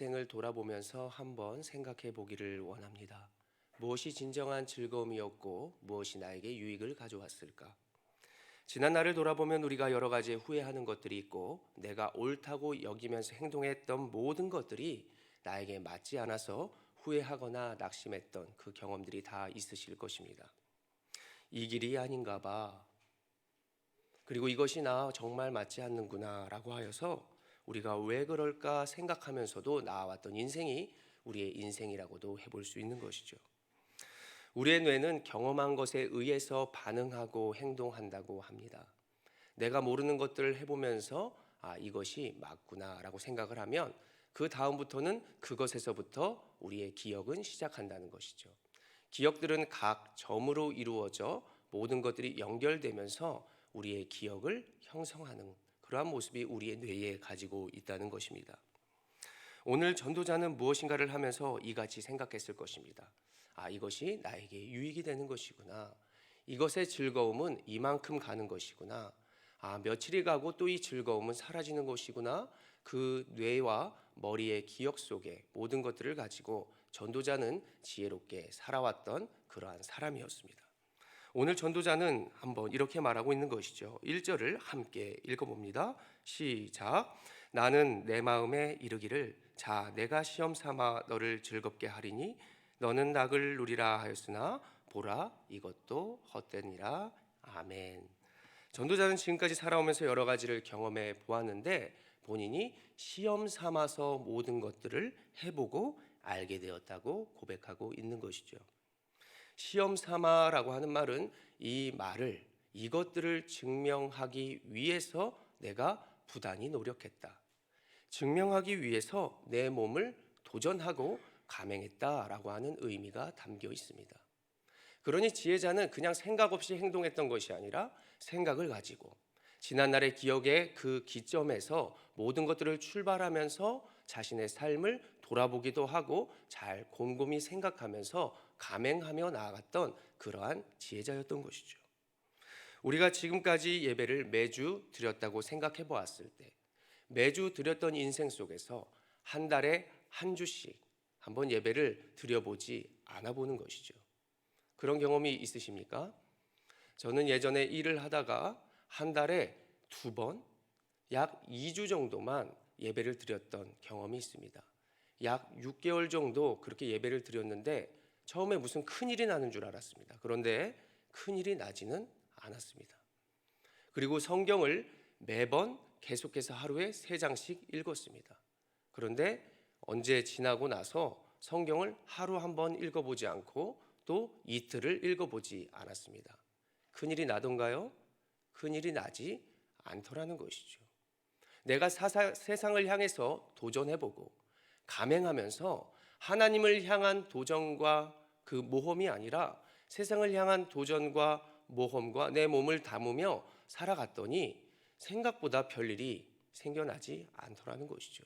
생을 돌아보면서 한번 생각해 보기를 원합니다. 무엇이 진정한 즐거움이었고 무엇이 나에게 유익을 가져왔을까? 지난 날을 돌아보면 우리가 여러 가지 후회하는 것들이 있고 내가 옳다고 여기면서 행동했던 모든 것들이 나에게 맞지 않아서 후회하거나 낙심했던 그 경험들이 다 있으실 것입니다. 이 길이 아닌가 봐. 그리고 이것이 나 정말 맞지 않는구나 라고 하여서 우리가 왜 그럴까 생각하면서도 나아왔던 인생이 우리의 인생이라고도 해볼 수 있는 것이죠. 우리의 뇌는 경험한 것에 의해서 반응하고 행동한다고 합니다. 내가 모르는 것들을 해보면서 아 이것이 맞구나라고 생각을 하면 그 다음부터는 그것에서부터 우리의 기억은 시작한다는 것이죠. 기억들은 각 점으로 이루어져 모든 것들이 연결되면서 우리의 기억을 형성하는 그러한 모습이 우리의 뇌에 가지고 있다는 것입니다. 오늘 전도자는 무엇인가를 하면서 이같이 생각했을 것입니다. 아, 이것이 나에게 유익이 되는 것이구나. 이것의 즐거움은 이만큼 가는 것이구나. 아, 며칠이 가고 또 이 즐거움은 사라지는 것이구나. 그 뇌와 머리의 기억 속에 모든 것들을 가지고 전도자는 지혜롭게 살아왔던 그러한 사람이었습니다. 오늘 전도자는 한번 이렇게 말하고 있는 것이죠. 1절을 함께 읽어봅니다. 시작. 나는 내 마음에 이르기를 자 내가 시험 삼아 너를 즐겁게 하리니 너는 낙을 누리라 하였으나 보라 이것도 헛되니라 아멘. 전도자는 지금까지 살아오면서 여러 가지를 경험해 보았는데 본인이 시험 삼아서 모든 것들을 해보고 알게 되었다고 고백하고 있는 것이죠. 시험 삼아라고 하는 말은 이 말을 이것들을 증명하기 위해서 내가 부단히 노력했다. 증명하기 위해서 내 몸을 도전하고 감행했다라고 하는 의미가 담겨 있습니다. 그러니 지혜자는 그냥 생각 없이 행동했던 것이 아니라 생각을 가지고 지난날의 기억의 그 기점에서 모든 것들을 출발하면서 자신의 삶을 돌아보기도 하고 잘 곰곰이 생각하면서 감행하며 나아갔던 그러한 지혜자였던 것이죠. 우리가 지금까지 예배를 매주 드렸다고 생각해 보았을 때 매주 드렸던 인생 속에서 한 달에 한 주씩 한번 예배를 드려보지 않아 보는 것이죠. 그런 경험이 있으십니까? 저는 예전에 일을 하다가 한 달에 두 번, 약 2주 정도만 예배를 드렸던 경험이 있습니다. 약 6개월 정도 그렇게 예배를 드렸는데 처음에 무슨 큰일이 나는 줄 알았습니다. 그런데 큰일이 나지는 않았습니다. 그리고 성경을 매번 계속해서 하루에 세 장씩 읽었습니다. 그런데 언제 지나고 나서 성경을 하루 한 번 읽어보지 않고 또 이틀을 읽어보지 않았습니다. 큰일이 나던가요? 큰일이 나지 않더라는 것이죠. 내가 사사, 세상을 향해서 도전해보고 감행하면서 하나님을 향한 도전과 그 모험이 아니라 세상을 향한 도전과 모험과 내 몸을 담으며 살아갔더니 생각보다 별일이 생겨나지 않더라는 것이죠.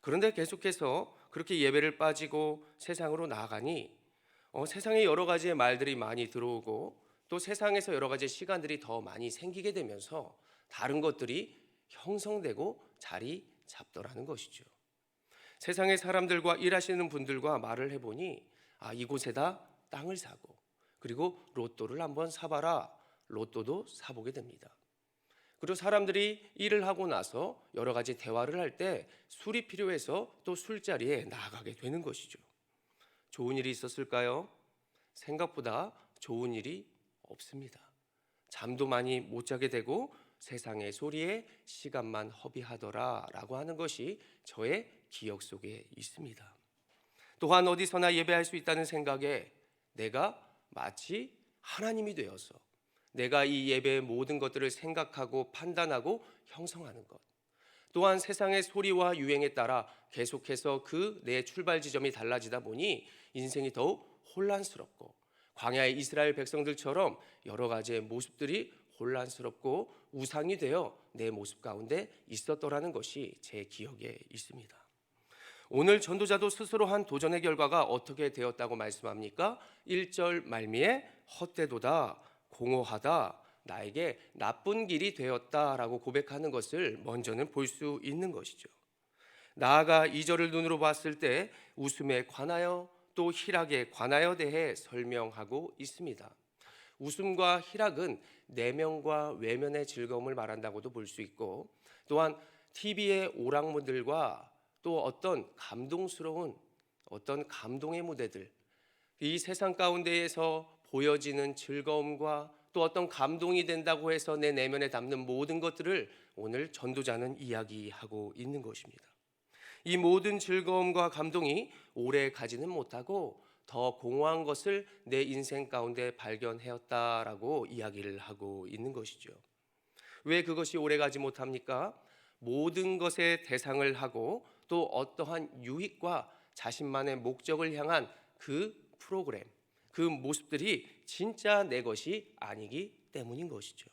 그런데 계속해서 그렇게 예배를 빠지고 세상으로 나아가니 어, 세상에 여러 가지의 말들이 많이 들어오고 또 세상에서 여러 가지 시간들이 더 많이 생기게 되면서 다른 것들이 형성되고 자리 잡더라는 것이죠. 세상의 사람들과 일하시는 분들과 말을 해보니 아 이곳에다 땅을 사고 그리고 로또를 한번 사봐라 로또도 사보게 됩니다. 그리고 사람들이 일을 하고 나서 여러 가지 대화를 할 때 술이 필요해서 또 술자리에 나가게 되는 것이죠. 좋은 일이 있었을까요? 생각보다 좋은 일이 없습니다. 잠도 많이 못 자게 되고 세상의 소리에 시간만 허비하더라라고 하는 것이 저의 기억 속에 있습니다. 또한 어디서나 예배할 수 있다는 생각에 내가 마치 하나님이 되어서 내가 이 예배의 모든 것들을 생각하고 판단하고 형성하는 것. 또한 세상의 소리와 유행에 따라 계속해서 그 내 출발 지점이 달라지다 보니 인생이 더욱 혼란스럽고 광야의 이스라엘 백성들처럼 여러 가지의 모습들이 혼란스럽고 우상이 되어 내 모습 가운데 있었더라는 것이 제 기억에 있습니다. 오늘 전도자도 스스로 한 도전의 결과가 어떻게 되었다고 말씀합니까? 1절 말미에 헛되도다 공허하다 나에게 나쁜 길이 되었다라고 고백하는 것을 먼저는 볼 수 있는 것이죠. 나아가 이절을 눈으로 봤을 때 웃음에 관하여 또 희락에 관하여 대해 설명하고 있습니다. 웃음과 희락은 내면과 외면의 즐거움을 말한다고도 볼 수 있고 또한 TV의 오락무들과 또 어떤 감동스러운 어떤 감동의 무대들 이 세상 가운데에서 보여지는 즐거움과 또 어떤 감동이 된다고 해서 내 내면에 담는 모든 것들을 오늘 전도자는 이야기하고 있는 것입니다. 이 모든 즐거움과 감동이 오래 가지는 못하고 더 공허한 것을 내 인생 가운데 발견하였다라고 이야기를 하고 있는 것이죠. 왜 그것이 오래 가지 못합니까? 모든 것의 대상을 하고 또 어떠한 유익과 자신만의 목적을 향한 그 프로그램, 그 모습들이 진짜 내 것이 아니기 때문인 것이죠.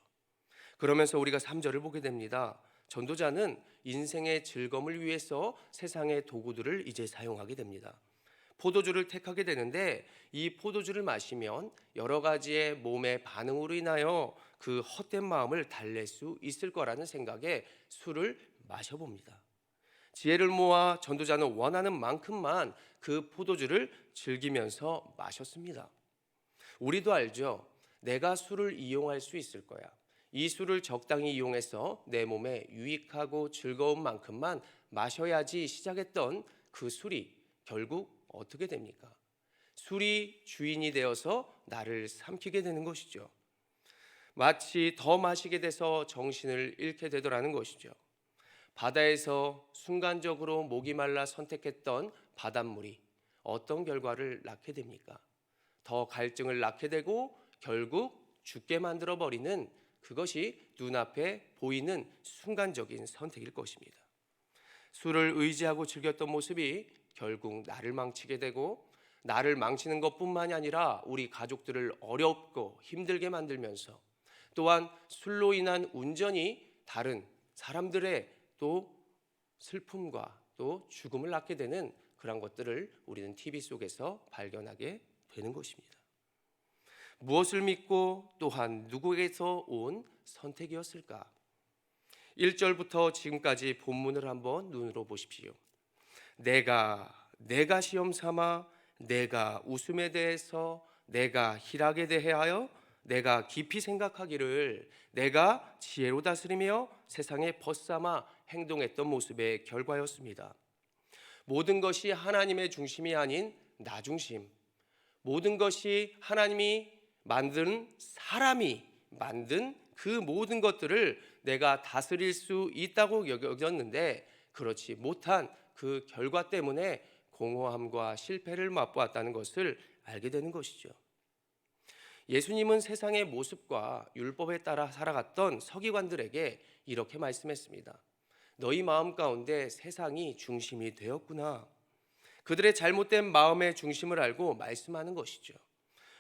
그러면서 우리가 3절을 보게 됩니다. 전도자는 인생의 즐거움을 위해서 세상의 도구들을 이제 사용하게 됩니다. 포도주를 택하게 되는데 이 포도주를 마시면 여러 가지의 몸의 반응으로 인하여 그 헛된 마음을 달랠 수 있을 거라는 생각에 술을 마셔봅니다. 지혜를 모아 전도자는 원하는 만큼만 그 포도주를 즐기면서 마셨습니다. 우리도 알죠. 내가 술을 이용할 수 있을 거야. 이 술을 적당히 이용해서 내 몸에 유익하고 즐거운 만큼만 마셔야지 시작했던 그 술이 결국 어떻게 됩니까? 술이 주인이 되어서 나를 삼키게 되는 것이죠. 마치 더 마시게 돼서 정신을 잃게 되더라는 것이죠. 바다에서 순간적으로 목이 말라 선택했던 바닷물이 어떤 결과를 낳게 됩니까? 더 갈증을 낳게 되고 결국 죽게 만들어 버리는 그것이 눈앞에 보이는 순간적인 선택일 것입니다. 술을 의지하고 즐겼던 모습이 결국 나를 망치게 되고 나를 망치는 것뿐만이 아니라 우리 가족들을 어렵고 힘들게 만들면서 또한 술로 인한 운전이 다른 사람들의 또 슬픔과 또 죽음을 낳게 되는 그런 것들을 우리는 TV 속에서 발견하게 되는 것입니다. 무엇을 믿고 또한 누구에게서 온 선택이었을까? 1절부터 지금까지 본문을 한번 눈으로 보십시오. 내가 내가 시험 삼아 내가 웃음에 대해서 내가 희락에 대하여 내가 깊이 생각하기를 내가 지혜로 다스리며 세상에 벗삼아 행동했던 모습의 결과였습니다. 모든 것이 하나님의 중심이 아닌 나 중심. 모든 것이 하나님이 만든 사람이 만든 그 모든 것들을 내가 다스릴 수 있다고 여겼는데 그렇지 못한 그 결과 때문에 공허함과 실패를 맛보았다는 것을 알게 되는 것이죠. 예수님은 세상의 모습과 율법에 따라 살아갔던 서기관들에게 이렇게 말씀했습니다. 너희 마음 가운데 세상이 중심이 되었구나. 그들의 잘못된 마음의 중심을 알고 말씀하는 것이죠.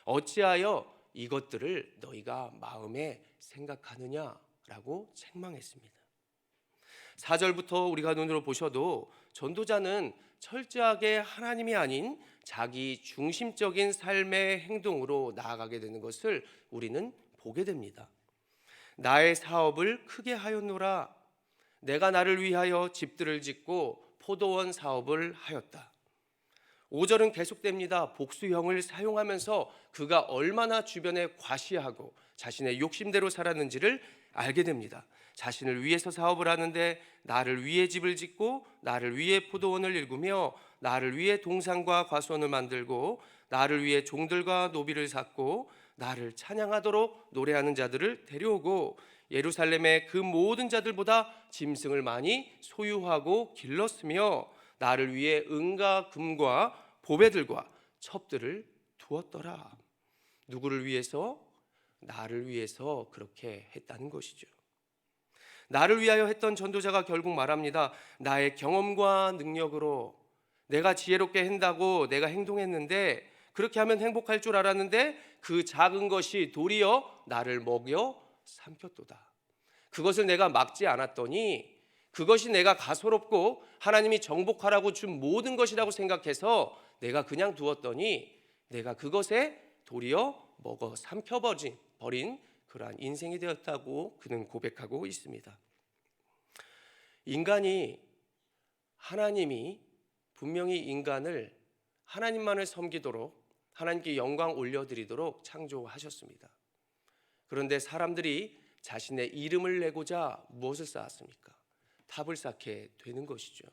어찌하여 이것들을 너희가 마음에 생각하느냐라고 책망했습니다. 4절부터 우리가 눈으로 보셔도 전도자는 철저하게 하나님이 아닌 자기 중심적인 삶의 행동으로 나아가게 되는 것을 우리는 보게 됩니다. 나의 사업을 크게 하였노라. 내가 나를 위하여 집들을 짓고 포도원 사업을 하였다. 5절은 계속됩니다. 복수형을 사용하면서 그가 얼마나 주변에 과시하고 자신의 욕심대로 살았는지를 알게 됩니다. 자신을 위해서 사업을 하는데 나를 위해 집을 짓고 나를 위해 포도원을 일구며 나를 위해 동산과 과수원을 만들고 나를 위해 종들과 노비를 샀고 나를 찬양하도록 노래하는 자들을 데려오고 예루살렘의 그 모든 자들보다 짐승을 많이 소유하고 길렀으며 나를 위해 은과 금과 보배들과 첩들을 두었더라. 누구를 위해서? 나를 위해서 그렇게 했다는 것이죠. 나를 위하여 했던 전도자가 결국 말합니다. 나의 경험과 능력으로 내가 지혜롭게 한다고 내가 행동했는데 그렇게 하면 행복할 줄 알았는데 그 작은 것이 도리어 나를 먹여 삼켰도다. 그것을 내가 막지 않았더니 그것이 내가 가소롭고 하나님이 정복하라고 준 모든 것이라고 생각해서 내가 그냥 두었더니 내가 그것에 도리어 먹어 삼켜버린 버린 그러한 인생이 되었다고 그는 고백하고 있습니다. 인간이 하나님이 분명히 인간을 하나님만을 섬기도록 하나님께 영광 올려드리도록 창조하셨습니다. 그런데 사람들이 자신의 이름을 내고자 무엇을 쌓았습니까? 탑을 쌓게 되는 것이죠.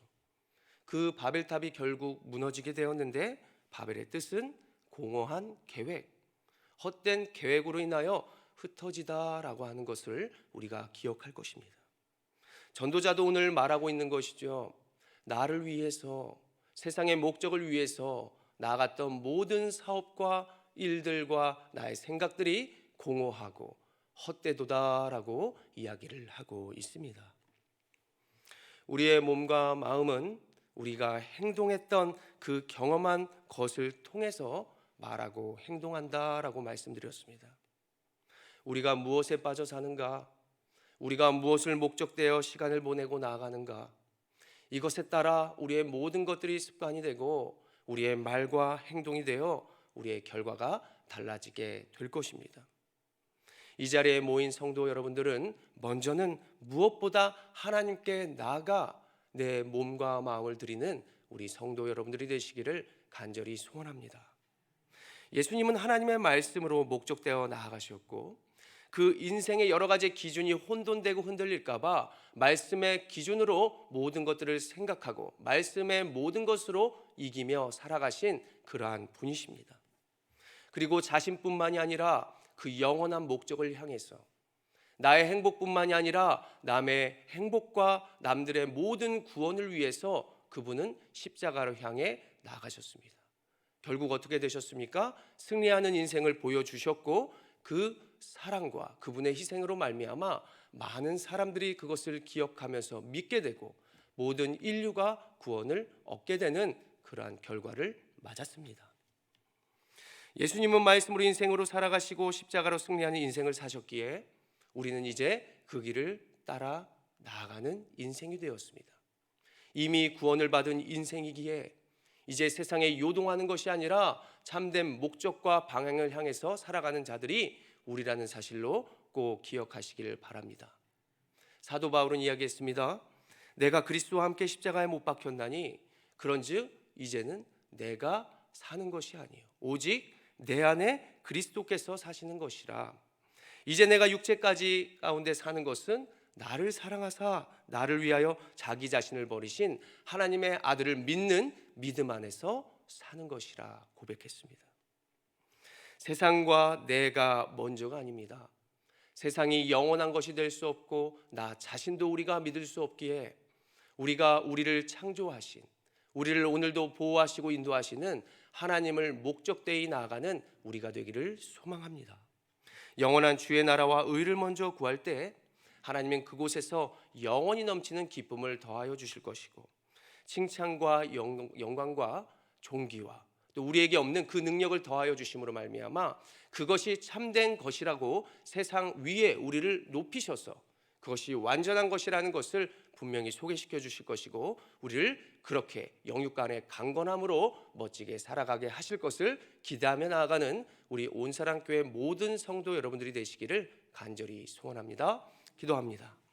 그 바벨탑이 결국 무너지게 되었는데 바벨의 뜻은 공허한 계획, 헛된 계획으로 인하여 흩어지다라고 하는 것을 우리가 기억할 것입니다. 전도자도 오늘 말하고 있는 것이죠. 나를 위해서 세상의 목적을 위해서 나갔던 모든 사업과 일들과 나의 생각들이 공허하고 헛되도다라고 이야기를 하고 있습니다. 우리의 몸과 마음은 우리가 행동했던 그 경험한 것을 통해서 말하고 행동한다라고 말씀드렸습니다. 우리가 무엇에 빠져 사는가? 우리가 무엇을 목적되어 시간을 보내고 나아가는가? 이것에 따라 우리의 모든 것들이 습관이 되고 우리의 말과 행동이 되어 우리의 결과가 달라지게 될 것입니다. 이 자리에 모인 성도 여러분들은 먼저는 무엇보다 하나님께 나아가 내 몸과 마음을 드리는 우리 성도 여러분들이 되시기를 간절히 소원합니다. 예수님은 하나님의 말씀으로 목적되어 나아가셨고 그 인생의 여러 가지 기준이 혼돈되고 흔들릴까봐 말씀의 기준으로 모든 것들을 생각하고 말씀의 모든 것으로 이기며 살아가신 그러한 분이십니다. 그리고 자신뿐만이 아니라 그 영원한 목적을 향해서 나의 행복뿐만이 아니라 남의 행복과 남들의 모든 구원을 위해서 그분은 십자가를 향해 나가셨습니다. 결국 어떻게 되셨습니까? 승리하는 인생을 보여주셨고 그 사랑과 그분의 희생으로 말미암아 많은 사람들이 그것을 기억하면서 믿게 되고 모든 인류가 구원을 얻게 되는 그러한 결과를 맞았습니다. 예수님은 말씀으로 인생으로 살아가시고 십자가로 승리하는 인생을 사셨기에 우리는 이제 그 길을 따라 나아가는 인생이 되었습니다. 이미 구원을 받은 인생이기에 이제 세상에 요동하는 것이 아니라 참된 목적과 방향을 향해서 살아가는 자들이 우리라는 사실로 꼭 기억하시길 바랍니다. 사도 바울은 이야기했습니다. 내가 그리스도와 함께 십자가에 못 박혔나니 그런즉 이제는 내가 사는 것이 아니요 오직 내 안에 그리스도께서 사시는 것이라. 이제 내가 육체까지 가운데 사는 것은 나를 사랑하사 나를 위하여 자기 자신을 버리신 하나님의 아들을 믿는 믿음 안에서 사는 것이라 고백했습니다. 세상과 내가 먼저가 아닙니다. 세상이 영원한 것이 될 수 없고 나 자신도 우리가 믿을 수 없기에 우리가 우리를 창조하신 우리를 오늘도 보호하시고 인도하시는 하나님을 목적되이 나아가는 우리가 되기를 소망합니다. 영원한 주의 나라와 의를 먼저 구할 때 하나님은 그곳에서 영원히 넘치는 기쁨을 더하여 주실 것이고 칭찬과 영 광과 존귀와 또 우리에게 없는 그 능력을 더하여 주심으로 말미암아 그것이 참된 것이라고 세상 위에 우리를 높이셔서 그것이 완전한 것이라는 것을 분명히 소개시켜 주실 것이고 우리를 그렇게 영육간의 강건함으로 멋지게 살아가게 하실 것을 기대하며 나아가는 우리 온사랑교회 모든 성도 여러분들이 되시기를 간절히 소원합니다. 기도합니다.